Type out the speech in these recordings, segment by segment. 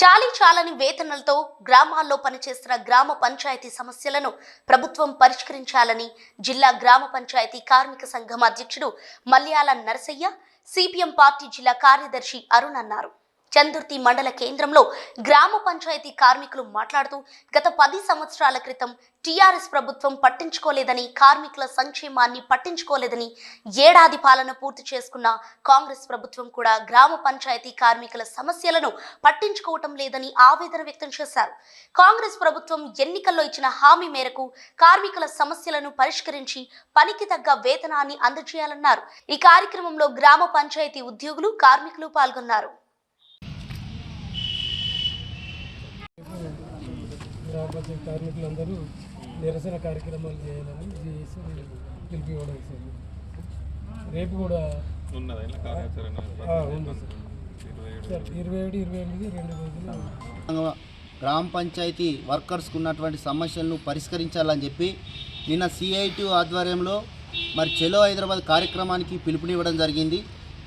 చాలీ చాలని వేతనాలతో గ్రామాల్లో పనిచేస్తున్న గ్రామ పంచాయతీ సమస్యలను ప్రభుత్వం పరిష్కరించాలని జిల్లా గ్రామ పంచాయతీ కార్మిక సంఘం అధ్యక్షుడు మల్యాల నరసయ్య సిపిఎం పార్టీ జిల్లా కార్యదర్శి అరుణ్ అన్నారు. చందుర్తి మండల కేంద్రంలో గ్రామ పంచాయతీ కార్మికులు మాట్లాడుతూ గత పది సంవత్సరాల క్రితం టీఆర్ఎస్ ప్రభుత్వం పట్టించుకోలేదని కార్మికుల సంక్షేమాన్ని పట్టించుకోలేదని ఏడాది పాలన పూర్తి చేసుకున్న కాంగ్రెస్ ప్రభుత్వం కూడా గ్రామ పంచాయతీ కార్మికుల సమస్యలను పట్టించుకోవటం లేదని ఆవేదన వ్యక్తం చేశారు. కాంగ్రెస్ ప్రభుత్వం ఎన్నికల్లో ఇచ్చిన హామీ మేరకు కార్మికుల సమస్యలను పరిష్కరించి పనికి తగ్గ వేతనాన్ని అందజేయాలన్నారు. ఈ కార్యక్రమంలో గ్రామ పంచాయతీ ఉద్యోగులు కార్మికులు పాల్గొన్నారు గ్రామ పంచాయతీ కార్మికులందరూ నిరసన కార్యక్రమాలు చేయాలని చేసి పిలిపివ్వడం సార్ రేపు కూడా ఉన్నదా ఇలా కార్యాచరణ ఆ, ఉంది ఇరవై ఏడు సార్ ఇరవై ఏడు ఇరవై ఎనిమిది రెండు రోజులు. గ్రామ పంచాయతీ వర్కర్స్కు ఉన్నటువంటి సమస్యలను పరిష్కరించాలని చెప్పి నిన్న సిఐటి ఆధ్వర్యంలో మరి చెలో హైదరాబాద్ కార్యక్రమానికి పిలుపునివ్వడం జరిగింది.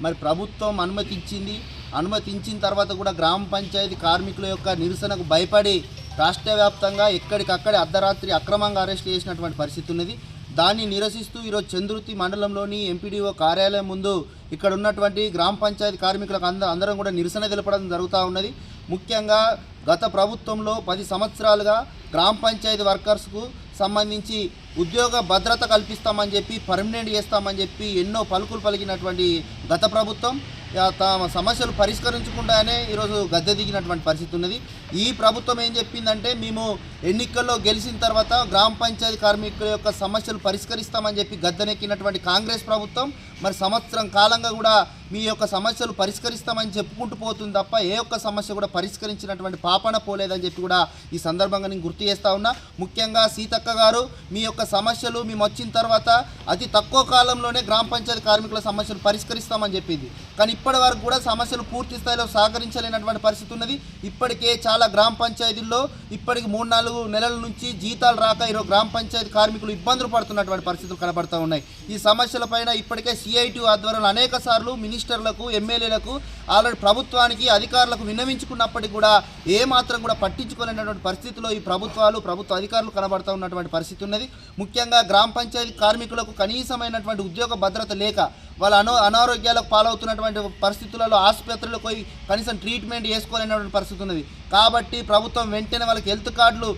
మరి ప్రభుత్వం అనుమతించింది. అనుమతించిన తర్వాత కూడా గ్రామ పంచాయతీ కార్మికుల యొక్క నిరసనకు భయపడి రాష్ట్ర వ్యాప్తంగా ఎక్కడికక్కడే అర్ధరాత్రి అక్రమంగా అరెస్ట్ చేసినటువంటి పరిస్థితి ఉన్నది. దాన్ని నిరసిస్తూ ఈరోజు చంద్రుతి మండలంలోని ఎంపీడీఓ కార్యాలయం ముందు ఇక్కడ ఉన్నటువంటి గ్రామ పంచాయతీ కార్మికులకు అంద అందరం కూడా నిరసన తెలపడం జరుగుతూ ఉన్నది. ముఖ్యంగా గత ప్రభుత్వంలో పది సంవత్సరాలుగా గ్రామ పంచాయతీ వర్కర్స్కు సంబంధించి ఉద్యోగ భద్రత కల్పిస్తామని చెప్పి పర్మనెంట్ చేస్తామని చెప్పి ఎన్నో పలుకులు పలికినటువంటి గత ప్రభుత్వం. తమ సమస్యలు పరిష్కరించకుండానే ఈరోజు గద్దె దిగినటువంటి పరిస్థితి ఉన్నది. ఈ ప్రభుత్వం ఏం చెప్పిందంటే మేము ఎన్నికల్లో గెలిచిన తర్వాత గ్రామ పంచాయతీ కార్మికుల యొక్క సమస్యలు పరిష్కరిస్తామని చెప్పి గద్దెనెక్కినటువంటి కాంగ్రెస్ ప్రభుత్వం మరి సంవత్సరం కాలంగా కూడా మీ యొక్క సమస్యలు పరిష్కరిస్తామని చెప్పుకుంటూ పోతుంది తప్ప ఏ ఒక్క సమస్య కూడా పరిష్కరించినటువంటి పాపన పోలేదని చెప్పి కూడా ఈ సందర్భంగా నేను గుర్తు చేస్తా ఉన్నా. ముఖ్యంగా సీతక్క గారు మీ యొక్క సమస్యలు మేము వచ్చిన తర్వాత అతి తక్కువ కాలంలోనే గ్రామ పంచాయతీ కార్మికుల సమస్యలు పరిష్కరిస్తామని చెప్పింది. కానీ ఇప్పటి వరకు కూడా సమస్యలు పూర్తి స్థాయిలో సహకరించలేనటువంటి పరిస్థితి ఉన్నది. ఇప్పటికే చాలా గ్రామ పంచాయతీల్లో ఇప్పటికి మూడు నాలుగు నెలల నుంచి జీతాలు రాక ఈరోజు గ్రామ పంచాయతీ కార్మికులు ఇబ్బందులు పడుతున్నటువంటి పరిస్థితులు కనబడుతూ ఉన్నాయి. ఈ సమస్యలపైన ఇప్పటికే సిఐటి ఆధ్వర్యంలో అనేక సార్లు మినిస్టర్లకు ఎమ్మెల్యేలకు ఆల్రెడీ ప్రభుత్వానికి అధికారులకు విన్నవించుకున్నప్పటికీ కూడా ఏ మాత్రం కూడా పట్టించుకోలేనటువంటి పరిస్థితిలో ఈ ప్రభుత్వాలు ప్రభుత్వ అధికారులు కనబడుతూ ఉన్నటువంటి పరిస్థితి ఉన్నది. ముఖ్యంగా గ్రామ పంచాయతీ కార్మికులకు కనీసమైనటువంటి ఉద్యోగ భద్రత లేక వాళ్ళ అనో అనారోగ్యాలకు పాలవుతున్నటువంటి పరిస్థితులలో ఆసుపత్రులకు పోయి కనీసం ట్రీట్మెంట్ చేసుకోలేనటువంటి పరిస్థితి ఉన్నది. కాబట్టి ప్రభుత్వం వెంటనే వాళ్ళకి హెల్త్ కార్డులు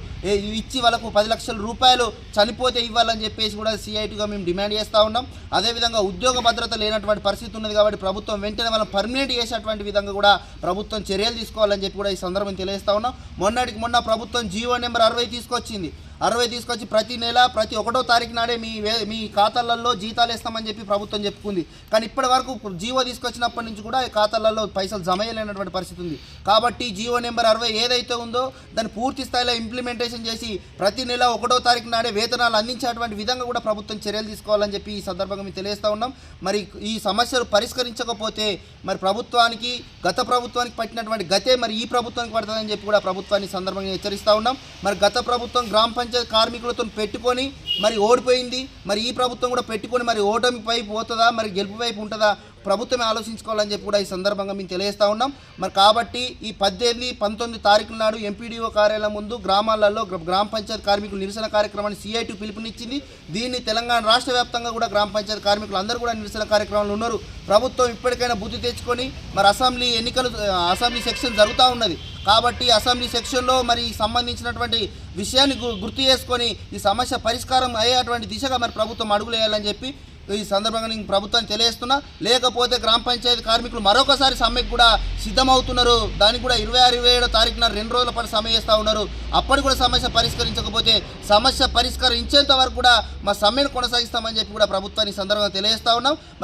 ఇచ్చి వాళ్ళకు పది లక్షల రూపాయలు చనిపోతే ఇవ్వాలని చెప్పేసి కూడా సిఐటిగా మేము డిమాండ్ చేస్తూ ఉన్నాం. అదేవిధంగా ఉద్యోగ భద్రత లేనటువంటి పరిస్థితి ఉన్నది కాబట్టి ప్రభుత్వం వెంటనే వాళ్ళని పర్మనెంట్ చేసేటువంటి విధంగా కూడా ప్రభుత్వం చర్యలు తీసుకోవాలని చెప్పి కూడా ఈ సందర్భం తెలియజేస్తా ఉన్నాం. మొన్నటికి మొన్న ప్రభుత్వం జీవో నెంబర్ అరవై తీసుకొచ్చింది. అరవై తీసుకొచ్చి ప్రతి నెల ప్రతి ఒకటో తారీఖు నాడే మీ వే- మీ ఖాతాలలో జీతాలు వేస్తామని చెప్పి ప్రభుత్వం చెప్పుకుంది. కానీ ఇప్పటి వరకు జీవో తీసుకొచ్చినప్పటి నుంచి కూడా ఈ ఖాతాలలో పైసలు జమ చేయలేనటువంటి పరిస్థితి ఉంది. కాబట్టి జీవో నెంబర్ అరవై ఏదైతే ఉందో దాన్ని పూర్తి స్థాయిలో ఇంప్లిమెంటేషన్ చేసి ప్రతి నెల ఒకటో తారీఖు నాడే వేతనాలు అందించేటువంటి విధంగా కూడా ప్రభుత్వం చర్యలు తీసుకోవాలని చెప్పి ఈ సందర్భంగా మేము తెలియజేస్తూ ఉన్నాం. మరి ఈ సమస్యలు పరిష్కరించకపోతే మరి ప్రభుత్వానికి గత ప్రభుత్వానికి పట్టినటువంటి గతే మరి ఈ ప్రభుత్వానికి పడుతుందని చెప్పి కూడా ప్రభుత్వాన్ని సందర్భంగా హెచ్చరిస్తూ ఉన్నాం. మరి గత ప్రభుత్వం గ్రామ పంచాయతీ కార్మికులతో పెట్టుకొని మరి ఓడిపోయింది. మరి ఈ ప్రభుత్వం కూడా పెట్టుకొని మరి ఓటమి వైపు పోతుందా? మరి గెలుపు వైపు ఉంటుందా? ప్రభుత్వమే ఆలోచించుకోవాలని చెప్పి కూడా ఈ సందర్భంగా మేము తెలియజేస్తూ ఉన్నాం. మరి కాబట్టి ఈ పద్దెనిమిది పంతొమ్మిది తారీఖుల నాడు ఎంపీడీఓ కార్యాలయం ముందు గ్రామాలలో గ్రామ పంచాయతీ కార్మికులు నిరసన కార్యక్రమాన్ని సిఐటి పిలుపునిచ్చింది. దీన్ని తెలంగాణ రాష్ట్ర వ్యాప్తంగా కూడా గ్రామ పంచాయతీ కార్మికులు అందరూ కూడా నిరసన కార్యక్రమాలు ఉన్నారు. ప్రభుత్వం ఇప్పటికైనా బుద్ధి తెచ్చుకొని మరి అసెంబ్లీ ఎన్నికలు అసెంబ్లీ సెక్షన్ జరుగుతూ ఉన్నది. కాబట్టి అసెంబ్లీ సెక్షన్లో మరి సంబంధించినటువంటి విషయాన్ని గు- గుర్తు చేసుకొని ఈ సమస్య పరిష్కారం అయ్యేటువంటి దిశగా మరి ప్రభుత్వం అడుగులు వేయాలని చెప్పి ఈ సందర్భంగా నేను ప్రభుత్వాన్ని తెలియజేస్తున్నా. లేకపోతే గ్రామ పంచాయతీ కార్మికులు మరొకసారి సమ్మెకు కూడా సిద్ధమవుతున్నారు. దానికి కూడా ఇరవై ఆరు ఇరవై ఏడో తారీఖున రెండు రోజుల పాటు సమ్మె చేస్తూ ఉన్నారు. అప్పటి కూడా సమస్య పరిష్కరించకపోతే సమస్య పరిష్కరించేంత వరకు కూడా మా సమ్మెను కొనసాగిస్తామని చెప్పి కూడా ప్రభుత్వాన్ని ఈ సందర్భంగా తెలియజేస్తా ఉన్నాం.